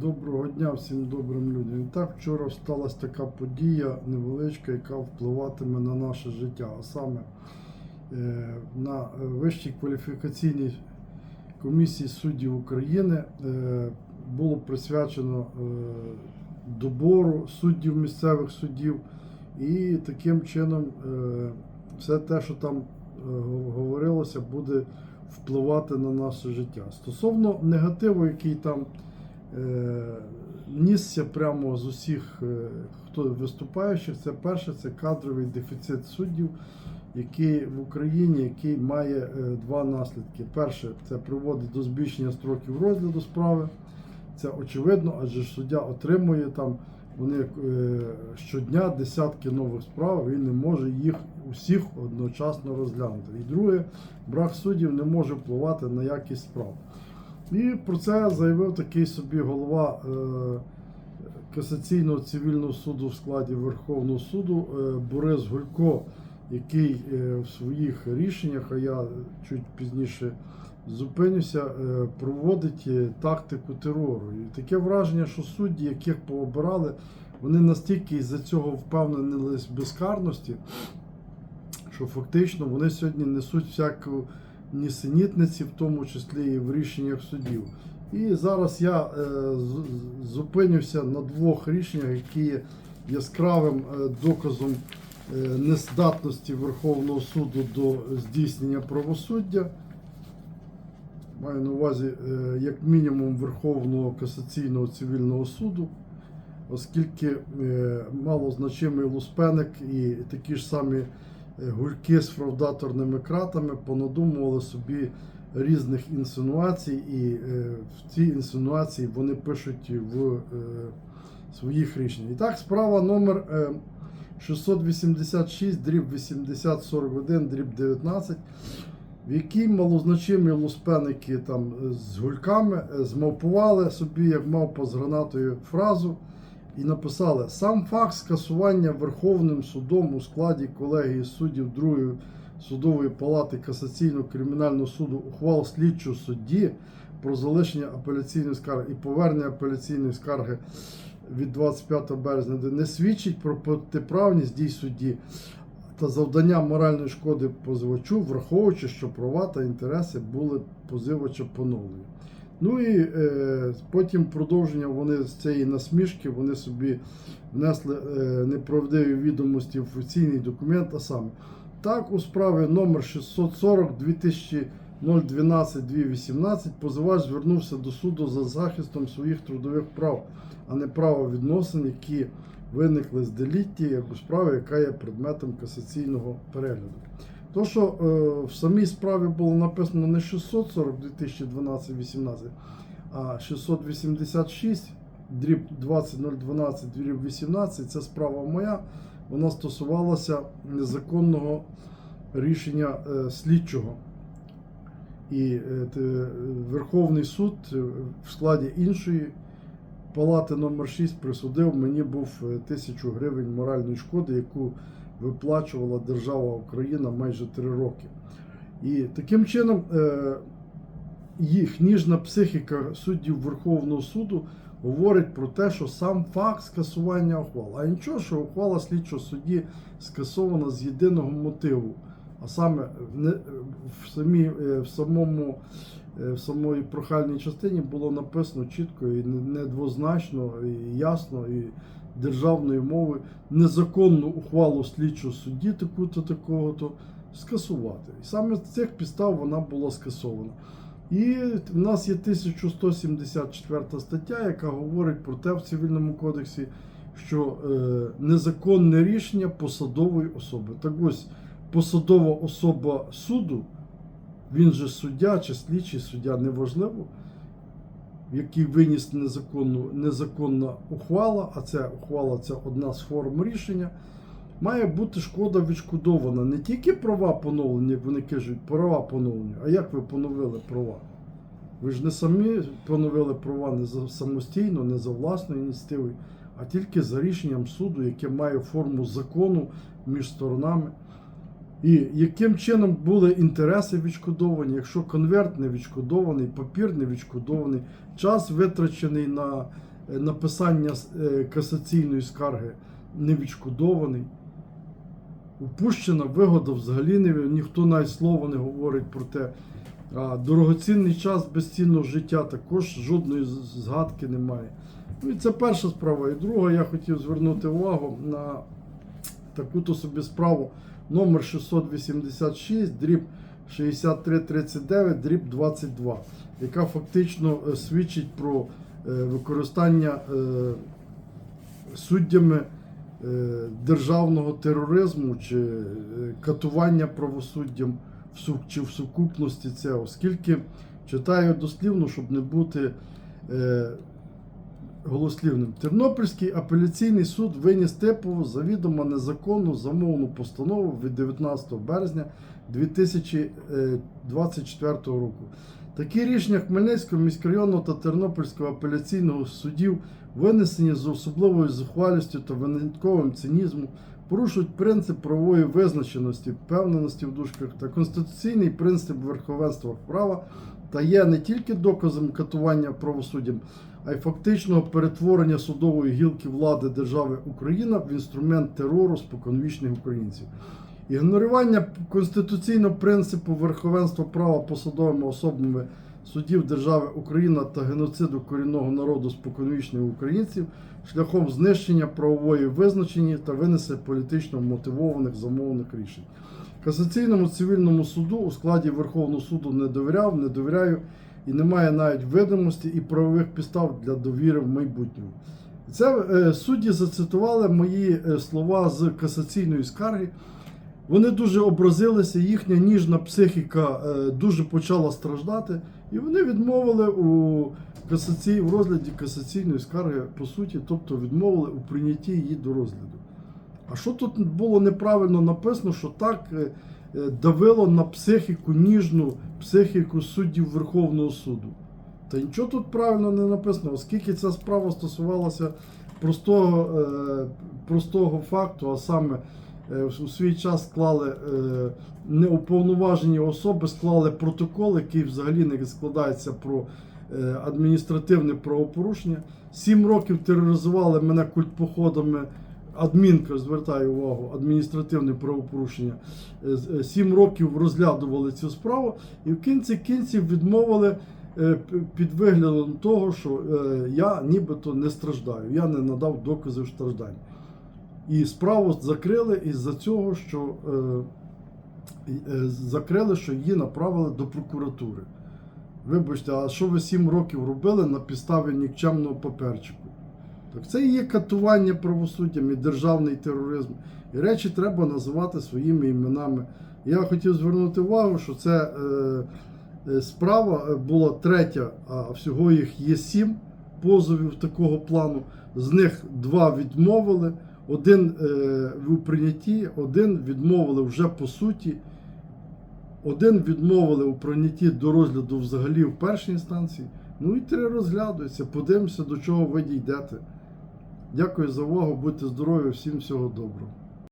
Доброго дня всім добрим людям. І так, вчора сталася така подія невеличка, яка впливатиме на наше життя. А саме е, на Вищій кваліфікаційній комісії суддів України е, було присвячено е, добору суддів місцевих суддів. І таким чином все те, що там говорилося, буде впливати на наше життя. Стосовно негативу, який там нісся прямо з усіх, е, хто виступаючих, це перше, це кадровий дефіцит суддів, який в Україні який має е, два наслідки. Перше, це приводить до збільшення строків розгляду справи. Це очевидно, адже суддя отримує там вони е, щодня десятки нових справ, він не може їх усіх одночасно розглянути. І друге, брак суддів не може впливати на якість справ. І про це заявив такий собі голова е, касаційного цивільного суду в складі Верховного суду е, Борис Гулько, який е, в своїх рішеннях, а я чуть пізніше зупинюся, проводить тактику терору. І таке враження, що судді, яких пообирали, вони настільки із-за цього впевненились в безкарності, що фактично вони сьогодні несуть всяку нісенітниці, в тому числі і в рішеннях судів. І зараз я е, зупинюся на двох рішеннях, які є яскравим е, доказом е, нездатності Верховного суду до здійснення правосуддя. Маю на увазі, як мінімум, Верховного касаційного цивільного суду, оскільки малозначимий Луспеник і такі ж самі гульки з фравдаторними кратами понадумували собі різних інсинуацій, і е, в ці інсинуації вони пишуть в е, своїх рішеннях. І так, справа номер е, 686, дріб 8041, дріб 19 в якій малозначимі луспеники там е, з гульками е, змавпували собі, як мавпа з гранатою фразу, і написали: сам факт скасування Верховним судом у складі колегії суддів Другої судової палати касаційного кримінального суду ухвал слідчого судді про залишення апеляційної скарги і повернення апеляційної скарги від 25 березня не свідчить про протиправність дій судді та завдання моральної шкоди позивачу, враховуючи, що права та інтереси були позивача поновлені. Ну і е, потім продовження вони з цієї насмішки вони собі внесли е, неправдиві відомості в офіційний документ, а саме так у справі номер 640 2012 218 позивач звернувся до суду за захистом своїх трудових прав, а не правовідносин, які виникли з делітті, як у справі, яка є предметом касаційного перегляду. То, що е, в самій справі було написано не 640 2012-18, а 686 дріб 20012 дріб 18, це справа моя, вона стосувалася незаконного рішення е, слідчого. І е, Верховний суд е, в складі іншої палати номер 6 присудив мені був е, тисячу гривень моральної шкоди, яку виплачувала держава Україна майже три роки. І таким чином е, їх ніжна психіка суддів Верховного суду говорить про те, що сам факт скасування ухвал. А нічого, що ухвала слідчого судді скасована з єдиного мотиву. А саме в, в, самі, е, в самому е, в самої прохальній частині було написано чітко і недвозначно, і ясно, і державною мовою незаконну ухвалу слідчого судді таку-то такого-то скасувати. І саме з цих підстав вона була скасована. І в нас є 1174 стаття, яка говорить про те в цивільному кодексі, що е, незаконне рішення посадової особи. Так ось посадова особа суду, він же суддя чи слідчий суддя, неважливо, який виніс незаконну, незаконна ухвала, а ця ухвала це одна з форм рішення, має бути шкода відшкодована. Не тільки права поновлені, як вони кажуть, права поновлені, а як ви поновили права? Ви ж не самі поновили права не за самостійно, не за власною ініціативою, а тільки за рішенням суду, яке має форму закону між сторонами. І яким чином були інтереси відшкодовані, якщо конверт не відшкодований, папір не відшкодований, час витрачений на е, написання е, касаційної скарги не відшкодований. Упущена вигода взагалі не ніхто навіть слова не говорить про те. А дорогоцінний час безцінного життя також жодної згадки немає. Ну і це перша справа. І друга, я хотів звернути увагу на таку-то собі справу номер 686, дріб 6339, дріб 22, яка фактично е, свідчить про е, використання е, суддями державного тероризму чи катування правосуддям чи в сукупності це, оскільки читаю дослівно, щоб не бути голослівним. Тернопільський апеляційний суд виніс типову завідомо незаконну замовну постанову від 19 березня 2024 року. Такі рішення Хмельницького міськрайонного та Тернопільського апеляційного судів винесені з особливою зухвалістю та винятковим цинізмом, порушують принцип правової визначеності, впевненості в дужках та конституційний принцип верховенства права та є не тільки доказом катування правосуддям, а й фактичного перетворення судової гілки влади держави Україна в інструмент терору споконвічних українців. Ігнорування конституційного принципу верховенства права посадовими особами судів держави Україна та геноциду корінного народу споконвічних українців шляхом знищення правової визначення та винесення політично мотивованих замовних рішень. Касаційному цивільному суду у складі Верховного суду не довіряв, не довіряю і немає навіть видимості і правових підстав для довіри в майбутньому. Це е, судді зацитували мої е, слова з касаційної скарги. Вони дуже образилися, їхня ніжна психіка е, дуже почала страждати, і вони відмовили у касацій, в розгляді касаційної скарги, по суті, тобто відмовили у прийнятті її до розгляду. А що тут було неправильно написано, що так давило на психіку, ніжну психіку суддів Верховного суду? Та нічого тут правильно не написано, оскільки ця справа стосувалася простого, е, простого факту, а саме е, у свій час склали е, неуповноважені особи, склали протокол, який взагалі не складається про е, адміністративне правопорушення. Сім років тероризували мене культпоходами. Адмінка, звертаю увагу, адміністративне правопорушення. Е, е, Сім років розглядували цю справу і в кінці кінців відмовили е, під виглядом того, що я нібито не страждаю, я не надав доказів страждань. І справу закрили із-за цього, що закрили, що її направили до прокуратури. Вибачте, а що ви сім років робили на підставі нікчемного паперчику? Так це і є катування правосуддям і державний тероризм. І речі треба називати своїми іменами. Я хотів звернути увагу, що це е, е, справа е, була третя, а всього їх є сім позовів такого плану. З них два відмовили, один е, у прийнятті, один відмовили вже по суті. Один відмовили у прийнятті до розгляду взагалі в першій інстанції. Ну і три розглядаються. Подивимося, до чого ви дійдете. Дякую за увагу, будьте здорові, всім всього доброго.